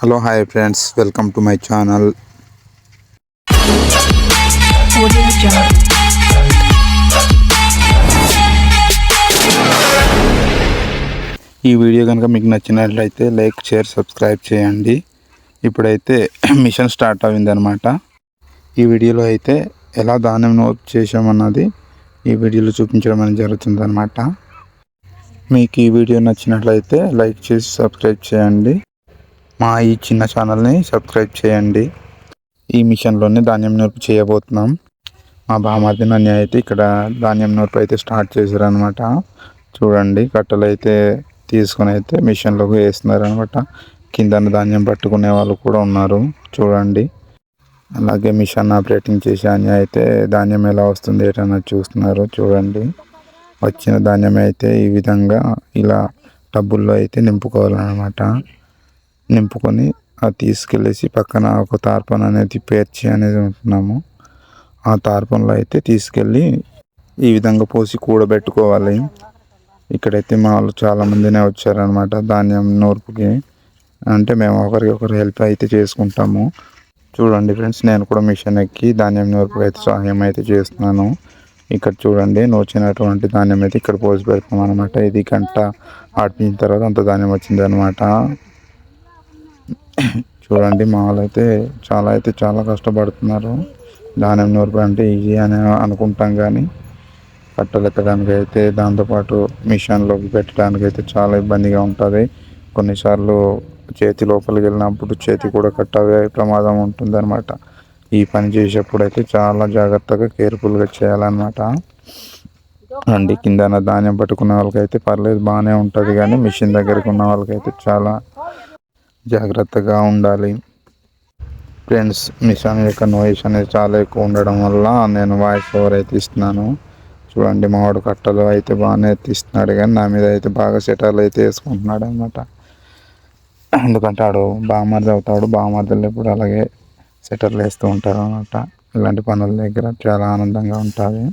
Hello hi friends welcome to my channel. ఈ video కనుక మీకు నచ్చినట్లయితే లైక్ షేర్ సబ్స్క్రైబ్ చేయండి. ఇప్పుడైతే మిషన్ స్టార్ట్ అయిందనమాట ఈ వీడియోలో అయితే ఎలా ధాన్యం నోట్ చేసామన్నది ఈ వీడియోలో చూపించడం అనేది జరుగుతుందన్నమాట. మీకు ఈ వీడియో నచ్చినట్లయితే లైక్ చేసి సబ్స్క్రైబ్ చేయండి. మా ఈ చిన్న ఛానల్ని సబ్స్క్రైబ్ చేయండి. ఈ మిషన్లోనే ధాన్యం నూర్పు చేయబోతున్నాం. మా బామార్ది నన్ను అయితే ఇక్కడ ధాన్యం నూర్పు అయితే స్టార్ట్ చేశారనమాట చూడండి కట్టలు అయితే తీసుకుని అయితే మిషన్లోకి వేస్తున్నారు అనమాట కింద ధాన్యం పట్టుకునే వాళ్ళు కూడా ఉన్నారు. చూడండి. అలాగే మిషన్ ఆపరేటింగ్ చేసే అన్య అయితే ధాన్యం ఎలా వస్తుంది ఏటన్నా చూస్తున్నారు. చూడండి. వచ్చిన ధాన్యం అయితే ఈ విధంగా ఇలా టబ్బుల్లో అయితే నింపుకోవాలన్నమాట. నింపుకొని అది తీసుకెళ్ళేసి పక్కన ఒక తార్పన్ అనేది పేర్చి అనేది ఉంటున్నాము. ఆ తార్పన్లో అయితే తీసుకెళ్ళి ఈ విధంగా పోసి కూడబెట్టుకోవాలి. ఇక్కడైతే మా వాళ్ళు చాలామందినే వచ్చారనమాట ధాన్యం నూర్పుకి. అంటే మేము ఒకరికి ఒకరు హెల్ప్ అయితే చేసుకుంటాము. చూడండి ఫ్రెండ్స్ నేను కూడా మిషన్ ఎక్కి ధాన్యం నూర్పుకి అయితే సహాయం అయితే చేస్తున్నాను. ఇక్కడ చూడండి నూచినటువంటి ధాన్యం అయితే ఇక్కడ పోసి పెడతాం అనమాట ఇది గంట ఆడిపించిన తర్వాత అంత ధాన్యం వచ్చింది అనమాట చూడండి మామూలు అయితే చాలా అయితే చాలా కష్టపడుతున్నారు. ధాన్యం నూర్పు అంటే ఈజీ అని అనుకుంటాం కానీ కట్టలు ఎత్తడానికి అయితే దాంతోపాటు మిషన్లోకి పెట్టడానికి అయితే చాలా ఇబ్బందిగా ఉంటుంది. కొన్నిసార్లు చేతి లోపలికి వెళ్ళినప్పుడు చేతి కూడా కట్ అయ్యే ప్రమాదం ఉంటుందన్నమాట. ఈ పని చేసేప్పుడు అయితే చాలా జాగ్రత్తగా కేర్ఫుల్గా చేయాలన్నమాట. అండి కింద ధాన్యం పట్టుకున్న వాళ్ళకైతే పర్లేదు బాగానే ఉంటుంది కానీ మిషన్ దగ్గరకు ఉన్న వాళ్ళకైతే చాలా జాగ్రత్తగా ఉండాలి. ఫ్రెండ్స్ మిషన్ యొక్క నోయిస్ అనేది చాలా ఎక్కువ ఉండడం వల్ల నేను వాయిస్ ఓవర్ అయితే ఇస్తున్నాను చూడండి మామిడి కట్టలు అయితే బాగానే తీస్తున్నాడు కానీ నా మీద అయితే బాగా సెటర్లు అయితే వేసుకుంటున్నాడు అనమాట ఎందుకంటే ఆడు బామర్ది అవుతాడు బామర్దులు ఎప్పుడు అలాగే సెటర్లు వేస్తూ ఉంటారు అనమాట ఇలాంటి పనుల దగ్గర చాలా ఆనందంగా ఉంటుంది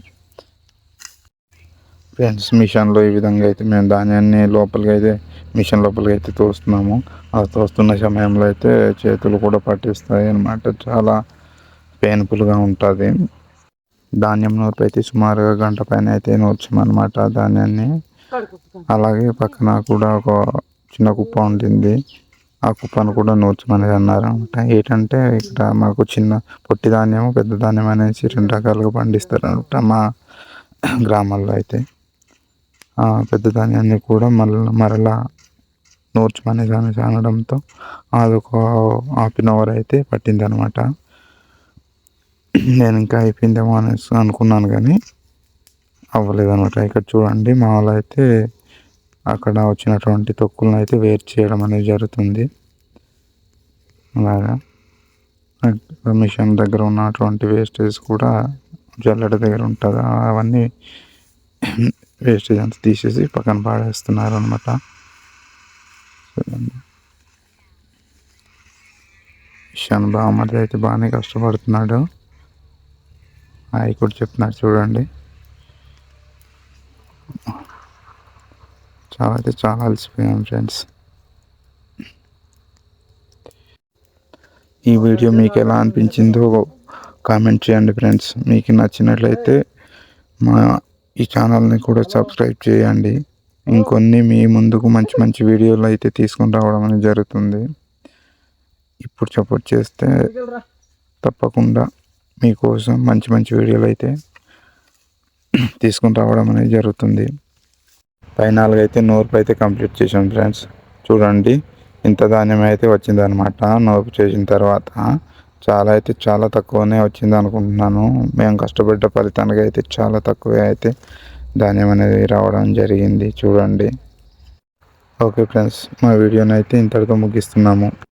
ఫ్రెండ్స్ మిషన్లో ఈ విధంగా అయితే మేము ధాన్యాన్ని లోపలికి అయితే మిషన్ లోపలికి అయితే తోస్తున్నాము. ఆ తోస్తున్న సమయంలో అయితే చేతులు కూడా పట్టిస్తాయి అనమాట చాలా పెయిన్ఫుల్గా ఉంటుంది. ధాన్యం నూర్పు అయితే సుమారుగా గంట పైన అయితే నూర్చామన్నమాట ధాన్యాన్ని. అలాగే పక్కన కూడా ఒక చిన్న కుప్ప ఉంటుంది ఆ కుప్పను కూడా నూర్చమని అన్నారు అనమాట ఏంటంటే ఇక్కడ మాకు చిన్న పొట్టి ధాన్యం పెద్ద ధాన్యం అనేసి రెండు రకాలుగా పండిస్తారు అనమాట మా గ్రామాల్లో అయితే. ఆ పెద్ద ధాన్యాన్ని కూడా మళ్ళీ మరలా నూర్చమని అనేసి అనడంతో అదొక హాఫ్ అన్ అవర్ అయితే పట్టిందనమాట. నేను ఇంకా అయిపోయిందేమో అనేసి అనుకున్నాను కానీ అవ్వలేదనమాట. ఇక్కడ చూడండి మా వాళ్ళు అయితే అక్కడ వచ్చినటువంటి తొక్కులను అయితే వేరు చేయడం అనేది జరుగుతుంది. అలాగా. మిషన్ దగ్గర ఉన్నటువంటి వేస్టేజ్ కూడా జల్లెడ దగ్గర ఉంటుంది? అవన్నీ వేస్టేజ్ అంతా తీసేసి పక్కన పాడేస్తున్నారు అనమాట మిషన్ బామ్మది అయితే బాగానే కష్టపడుతున్నాడు. ఆయన కూడా చెప్తున్నాడు చూడండి. చాలా అయితే చాలా అలసిపోయాం ఫ్రెండ్స్. ఈ వీడియో మీకు ఎలా అనిపించిందో కామెంట్ చేయండి ఫ్రెండ్స్. మీకు నచ్చినట్లయితే మా ఈ ఛానల్ని కూడా సబ్స్క్రైబ్ చేయండి. ఇంకొన్ని మీ ముందుకు మంచి మంచి వీడియోలు అయితే తీసుకొని రావడం అనేది జరుగుతుంది. ఇప్పుడు సపోర్ట్ చేస్తే తప్పకుండా మీకోసం మంచి మంచి వీడియోలు అయితే తీసుకుని రావడం అనేది జరుగుతుంది. ఫైనల్గా అయితే నోర్పు అయితే కంప్లీట్ చేశాను ఫ్రెండ్స్. చూడండి ఇంత ధాన్యం అయితే వచ్చిందనమాట నోర్పు చేసిన తర్వాత చాలా అయితే చాలా తక్కువనే వచ్చింది అనుకుంటున్నాను. మేము కష్టపడ్డ ఫలితానికి అయితే చాలా తక్కువే అయితే ధాన్యం అనేది రావడం జరిగింది. చూడండి. ఓకే ఫ్రెండ్స్ మా వీడియోని అయితే ఇంతటితో ముగిస్తున్నాము.